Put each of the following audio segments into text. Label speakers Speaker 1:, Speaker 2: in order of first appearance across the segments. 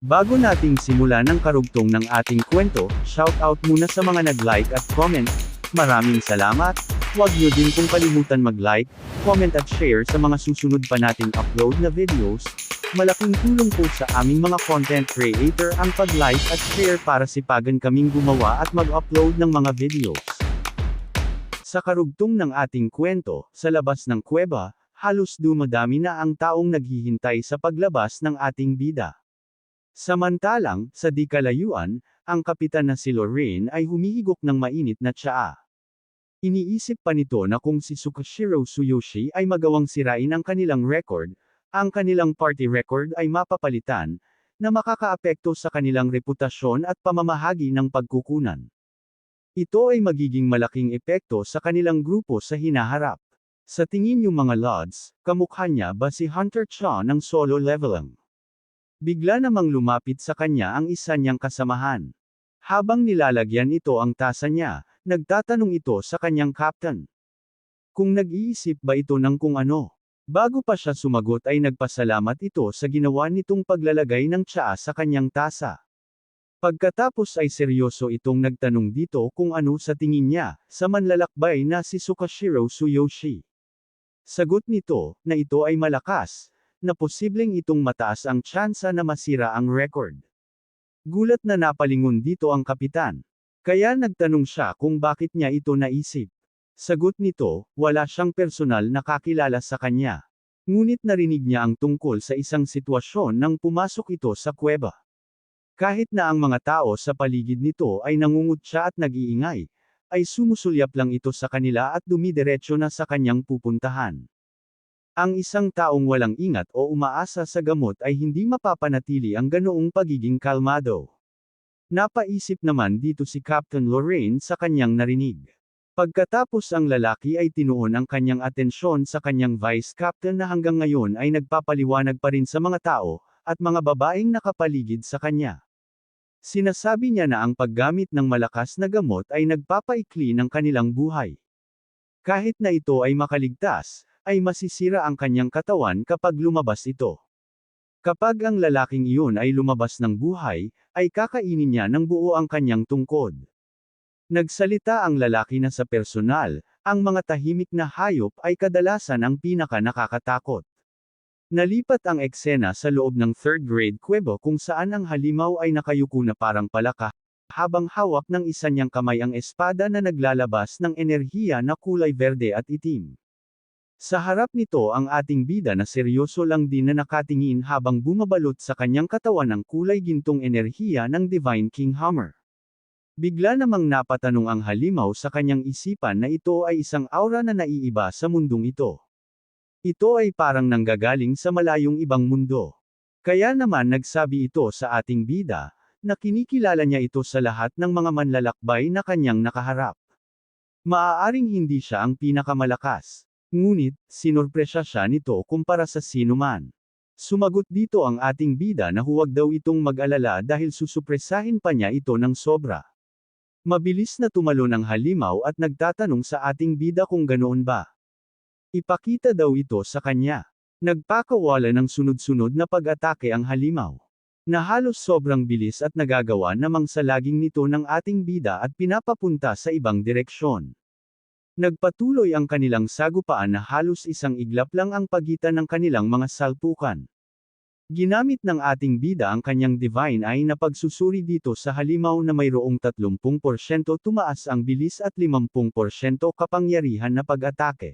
Speaker 1: Bago nating simulan ang karugtong ng ating kwento, shoutout muna sa mga nag-like at comment. Maraming salamat. Huwag niyo din pong kalimutan mag-like, comment at share sa mga susunod pa nating upload na videos. Malaking tulong po sa aming mga content creator ang pag-like at share para sipagan kaming gumawa at mag-upload ng mga videos. Sa karugtong ng ating kwento, sa labas ng kuweba, halos dumadami na ang taong naghihintay sa paglabas ng ating bida. Samantalang, sa di kalayuan, ang kapitan na si Lorraine ay humihigop ng mainit na tsaa. Iniisip pa nito na kung si Tsukashiro Tsuyoshi ay magawang sirain ang kanilang record, ang kanilang party record ay mapapalitan, na makakaapekto sa kanilang reputasyon at pamamahagi ng pagkukunan. Ito ay magiging malaking epekto sa kanilang grupo sa hinaharap. Sa tingin yung mga Lods, kamukha niya ba si Hunter Cha ng solo leveling? Bigla namang lumapit sa kanya ang isa niyang kasamahan. Habang nilalagyan ito ang tasa niya, nagtatanong ito sa kanyang captain. Kung nag-iisip ba ito ng kung ano? Bago pa siya sumagot ay nagpasalamat ito sa ginawa nitong paglalagay ng tsaa sa kanyang tasa. Pagkatapos ay seryoso itong nagtanong dito kung ano sa tingin niya, sa manlalakbay na si Tsukashiro Tsuyoshi. Sagot nito, na ito ay malakas, na posibleng itong mataas ang tsansa na masira ang record. Gulat na napalingon dito ang kapitan. Kaya nagtanong siya kung bakit niya ito naisip. Sagot nito, wala siyang personal na kakilala sa kanya. Ngunit narinig niya ang tungkol sa isang sitwasyon nang pumasok ito sa kuweba. Kahit na ang mga tao sa paligid nito ay nangungutya at nag-iingay, ay sumusulyap lang ito sa kanila at dumidiretso na sa kanyang pupuntahan. Ang isang taong walang ingat o umaasa sa gamot ay hindi mapapanatili ang ganoong pagiging kalmado. Napaisip naman dito si Captain Lorraine sa kanyang narinig. Pagkatapos ang lalaki ay tinuon ang kanyang atensyon sa kanyang vice captain na hanggang ngayon ay nagpapaliwanag pa rin sa mga tao, at mga babaeng nakapaligid sa kanya. Sinasabi niya na ang paggamit ng malakas na gamot ay nagpapaikli ng kanilang buhay. Kahit na ito ay makaligtas, ay masisira ang kanyang katawan kapag lumabas ito. Kapag ang lalaking iyon ay lumabas ng buhay, ay kakainin niya ng buo ang kanyang tungkod. Nagsalita ang lalaki na sa personal, ang mga tahimik na hayop ay kadalasan ang pinaka nakakatakot. Nalipat ang eksena sa loob ng third grade kuwebo kung saan ang halimaw ay nakayuko na parang palaka, habang hawak ng isa niyang kamay ang espada na naglalabas ng enerhiya na kulay verde at itim. Sa harap nito ang ating bida na seryoso lang din na nakatingin habang bumabalot sa kanyang katawan ang kulay gintong enerhiya ng Divine King Hammer. Bigla namang napatanong ang halimaw sa kanyang isipan na ito ay isang aura na naiiba sa mundong ito. Ito ay parang nanggagaling sa malayong ibang mundo. Kaya naman nagsabi ito sa ating bida, na kinikilala niya ito sa lahat ng mga manlalakbay na kanyang nakaharap. Maaaring hindi siya ang pinakamalakas. Ngunit, sinurpresya siya nito kumpara sa sino man. Sumagot dito ang ating bida na huwag daw itong mag-alala dahil susupresahin pa niya ito ng sobra. Mabilis na tumalon ang halimaw at nagtatanong sa ating bida kung ganoon ba. Ipakita daw ito sa kanya. Nagpakawala ng sunod-sunod na pag-atake ang halimaw. Na halos sobrang bilis at nagagawa namang sa laging nito ng ating bida at pinapapunta sa ibang direksyon. Nagpatuloy ang kanilang sagupaan na halos isang iglap lang ang pagitan ng kanilang mga salpukan. Ginamit ng ating bida ang kanyang divine eye na pagsusuri dito sa halimaw na mayroong 30% tumaas ang bilis at 50% kapangyarihan na pag-atake.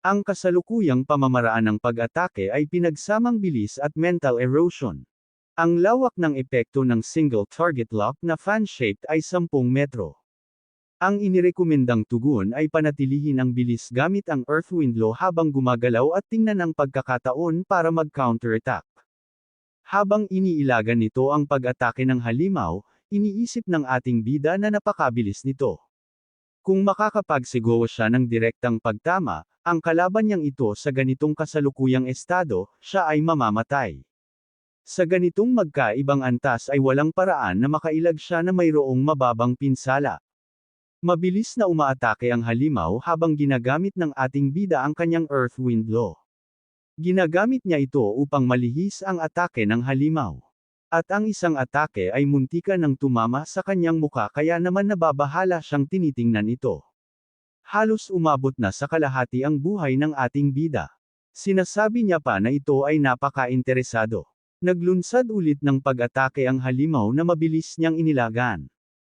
Speaker 1: Ang kasalukuyang pamamaraan ng pag-atake ay pinagsamang bilis at mental erosion. Ang lawak ng epekto ng single target lock na fan-shaped ay 10 metro. Ang inirekomendang tugon ay panatilihin ang bilis gamit ang Earthwind Law habang gumagalaw at tingnan ang pagkakataon para mag-counterattack. Habang iniilagan nito ang pag-atake ng halimaw, iniisip ng ating bida na napakabilis nito. Kung makakapagsigawa siya ng direktang pagtama, ang kalaban niyang ito sa ganitong kasalukuyang estado, siya ay mamamatay. Sa ganitong magkaibang antas ay walang paraan na makailag siya na mayroong mababang pinsala. Mabilis na umaatake ang halimaw habang ginagamit ng ating bida ang kanyang Earthwind Law. Ginagamit niya ito upang malihis ang atake ng halimaw. At ang isang atake ay muntika ng tumama sa kanyang muka kaya naman nababahala siyang tinitingnan ito. Halos umabot na sa kalahati ang buhay ng ating bida. Sinasabi niya pa na ito ay napaka-interesado. Naglunsad ulit ng pag-atake ang halimaw na mabilis niyang inilagan.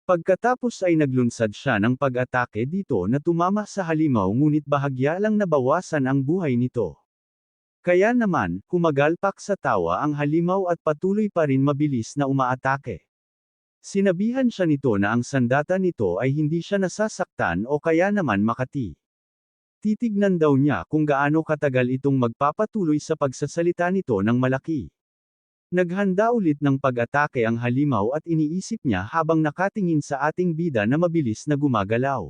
Speaker 1: Pagkatapos ay naglunsad siya ng pag-atake dito na tumama sa halimaw ngunit bahagya lang nabawasan ang buhay nito. Kaya naman, humagalpak sa tawa ang halimaw at patuloy pa rin mabilis na umaatake. Sinabihan siya nito na ang sandata nito ay hindi siya nasasaktan o kaya naman makati. Titignan daw niya kung gaano katagal itong magpapatuloy sa pagsasalita nito ng malaki. Naghanda ulit ng pag-atake ang halimaw at iniisip niya habang nakatingin sa ating bida na mabilis na gumagalaw.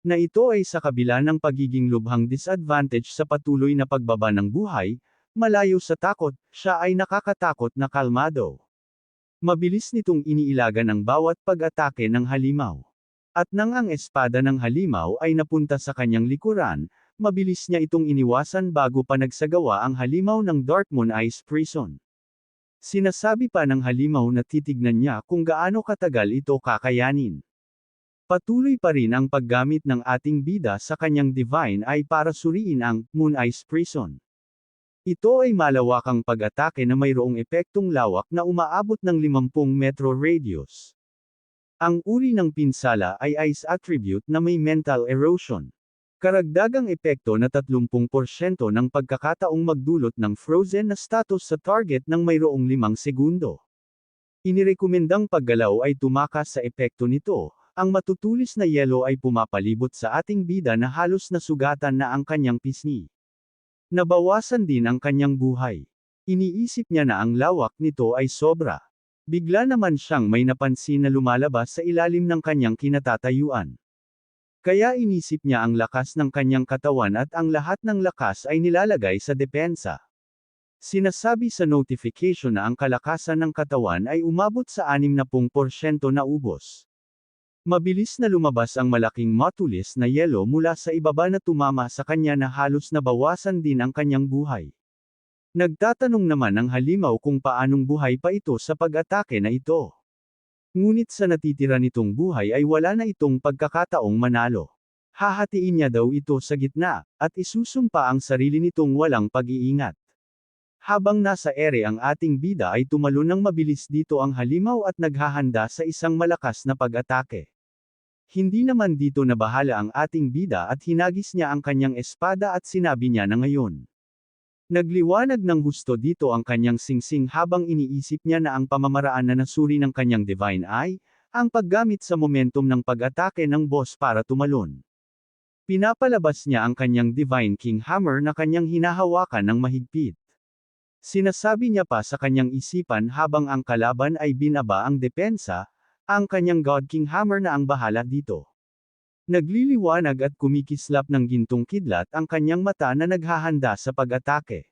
Speaker 1: Na ito ay sa kabila ng pagiging lubhang disadvantage sa patuloy na pagbaba ng buhay, malayo sa takot, siya ay nakakatakot na kalmado. Mabilis nitong iniilagan ang bawat pag-atake ng halimaw. At nang ang espada ng halimaw ay napunta sa kanyang likuran, mabilis niya itong iniwasan bago pa nagsagawa ang halimaw ng Dartmouth Ice Prison. Sinasabi pa ng halimaw na titignan niya kung gaano katagal ito kakayanin. Patuloy pa rin ang paggamit ng ating bida sa kanyang divine ay para suriin ang Moon Ice Prison. Ito ay malawakang pag-atake na mayroong epektong lawak na umaabot ng 50 metro radius. Ang uri ng pinsala ay ice attribute na may mental erosion. Karagdagang epekto na 30% ng pagkakataong magdulot ng frozen na status sa target ng mayroong 5 segundo. Inirekomendang paggalaw ay tumakas sa epekto nito, ang matutulis na yelo ay pumapalibot sa ating bida na halos nasugatan na ang kanyang pisngi. Nabawasan din ang kanyang buhay. Iniisip niya na ang lawak nito ay sobra. Bigla naman siyang may napansin na lumalabas sa ilalim ng kanyang kinatatayuan. Kaya inisip niya ang lakas ng kanyang katawan at ang lahat ng lakas ay nilalagay sa depensa. Sinasabi sa notification na ang kalakasan ng katawan ay umabot sa 60% na ubos. Mabilis na lumabas ang malaking matulis na yelo mula sa ibaba na tumama sa kanya na halos nabawasan din ang kanyang buhay. Nagtatanong naman ang halimaw kung paanong buhay pa ito sa pag-atake na ito. Ngunit sa natitira nitong buhay ay wala na itong pagkakataong manalo. Hahatiin niya daw ito sa gitna, at isusumpa ang sarili nitong walang pag-iingat. Habang nasa ere ang ating bida ay tumalo ng mabilis dito ang halimaw at naghahanda sa isang malakas na pag-atake. Hindi naman dito nabahala ang ating bida at hinagis niya ang kanyang espada at sinabi niya na ngayon. Nagliwanag ng husto dito ang kanyang singsing habang iniisip niya na ang pamamaraan na nasuri ng kanyang divine eye, ang paggamit sa momentum ng pag-atake ng boss para tumalon. Pinapalabas niya ang kanyang divine king hammer na kanyang hinahawakan ng mahigpit. Sinasabi niya pa sa kanyang isipan habang ang kalaban ay binaba ang depensa, ang kanyang God King Hammer na ang bahala dito. Nagliliwanag at kumikislap ng gintong kidlat ang kanyang mata na naghahanda sa pag-atake.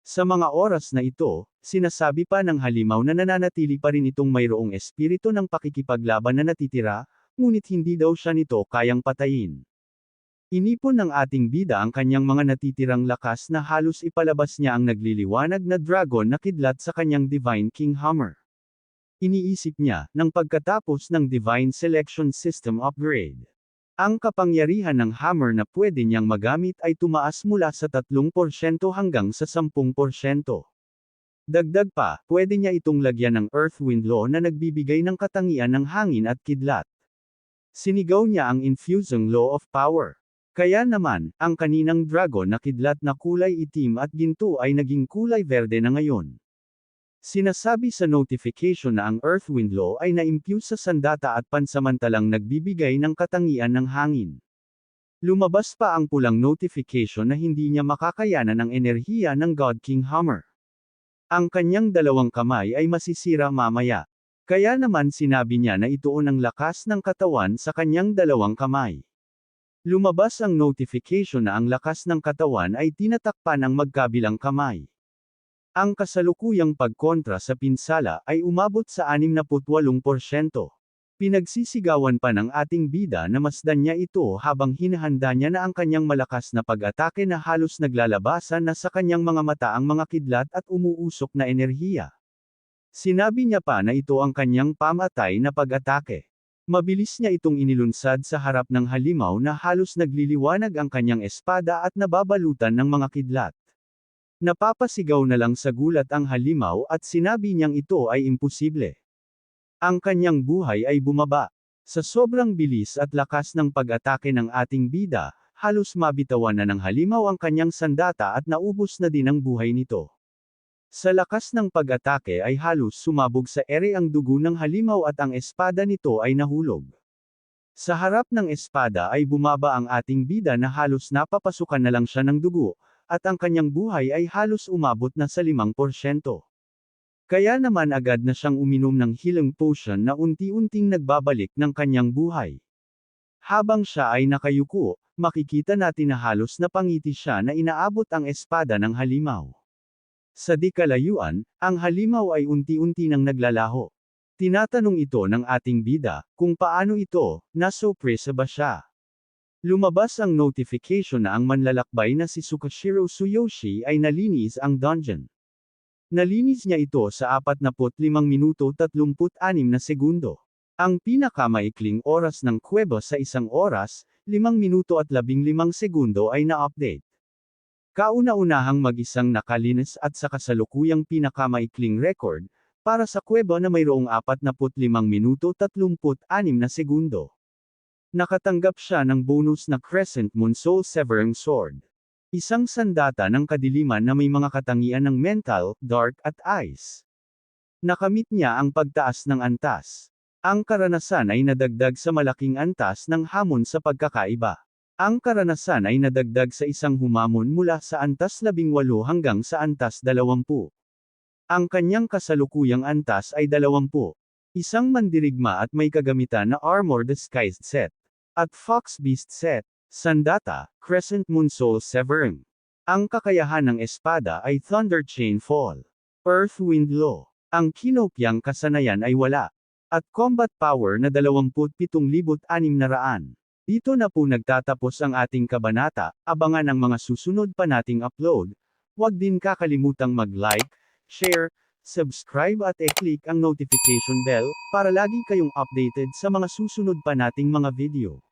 Speaker 1: Sa mga oras na ito, sinasabi pa ng halimaw na nananatili pa rin itong mayroong espiritu ng pakikipaglaban na natitira, ngunit hindi daw siya nito kayang patayin. Inipon ng ating bida ang kanyang mga natitirang lakas na halos ipalabas niya ang nagliliwanag na dragon na kidlat sa kanyang Divine King Hammer. Iniisip niya, ng pagkatapos ng Divine Selection System Upgrade. Ang kapangyarihan ng hammer na pwede niyang magamit ay tumaas mula sa 3% hanggang sa 10%. Dagdag pa, pwede niya itong lagyan ng Earth Wind Law na nagbibigay ng katangian ng hangin at kidlat. Sinigaw niya ang Infusing Law of Power. Kaya naman, ang kaninang dragon na kidlat na kulay itim at ginto ay naging kulay verde na ngayon. Sinasabi sa notification na ang Earthwind Law ay na-impuse sa sandata at pansamantalang nagbibigay ng katangian ng hangin. Lumabas pa ang pulang notification na hindi niya makakayanan ang enerhiya ng God King Hammer. Ang kanyang dalawang kamay ay masisira mamaya. Kaya naman sinabi niya na ituon ang lakas ng katawan sa kanyang dalawang kamay. Lumabas ang notification na ang lakas ng katawan ay tinatakpan ng magkabilang kamay. Ang kasalukuyang pagkontra sa pinsala ay umabot sa 68%. Pinagsisigawan pa ng ating bida na masdan niya ito habang hinahanda niya na ang kanyang malakas na pag-atake na halos naglalabasan na sa kanyang mga mata ang mga kidlat at umuusok na enerhiya. Sinabi niya pa na ito ang kanyang pamatay na pag-atake. Mabilis niya itong inilunsad sa harap ng halimaw na halos nagliliwanag ang kanyang espada at nababalutan ng mga kidlat. Napapasigaw na lang sa gulat ang halimaw at sinabi niyang ito ay imposible. Ang kanyang buhay ay bumaba. Sa sobrang bilis at lakas ng pag-atake ng ating bida, halos mabitawan na ng halimaw ang kanyang sandata at naubos na din ang buhay nito. Sa lakas ng pag-atake ay halos sumabog sa ere ang dugo ng halimaw at ang espada nito ay nahulog. Sa harap ng espada ay bumaba ang ating bida na halos napapasukan na lang siya ng dugo, at ang kanyang buhay ay halos umabot na sa 5%. Kaya naman agad na siyang uminom ng healing potion na unti-unting nagbabalik ng kanyang buhay. Habang siya ay nakayuko, makikita natin na halos napangiti siya na inaabot ang espada ng halimaw. Sa di kalayuan, ang halimaw ay unti-unti nang naglalaho. Tinatanong ito ng ating bida, kung paano ito, nasurpresa ba siya? Lumabas ang notification na ang manlalakbay na si Sukashiro Tsuyoshi ay nalinis ang dungeon. Nalinis niya ito sa 45 minuto 36 na segundo. Ang pinakamaikling oras ng kuweba sa isang oras, 5 minuto at 15 segundo ay na-update. Kauna-unahang mag-isang nakalinis at sa kasalukuyang pinakamaikling record, para sa kuweba na mayroong 45 minuto 36 na segundo. Nakatanggap siya ng bonus na Crescent Moon Soul Severing Sword. Isang sandata ng kadiliman na may mga katangian ng mental, dark at ice. Nakamit niya ang pagtaas ng antas. Ang karanasan ay nadagdag sa malaking antas ng hamon sa pagkakaiba. Ang karanasan ay nadagdag sa isang humamon mula sa antas 18 hanggang sa antas 20. Ang kanyang kasalukuyang antas ay 20. Isang mandirigma at may kagamitan na armor disguised set. At Fox Beast set. Sandata, Crescent Moon Soul Severing. Ang kakayahan ng espada ay Thunder Chain Fall. Earth Wind Law. Ang kinopyang kasanayan ay wala. At combat power na 27,600. Dito na po nagtatapos ang ating kabanata, abangan ang mga susunod pa nating upload. Huwag din kakalimutang mag-like, share, subscribe at e-click ang notification bell, para lagi kayong updated sa mga susunod pa nating mga video.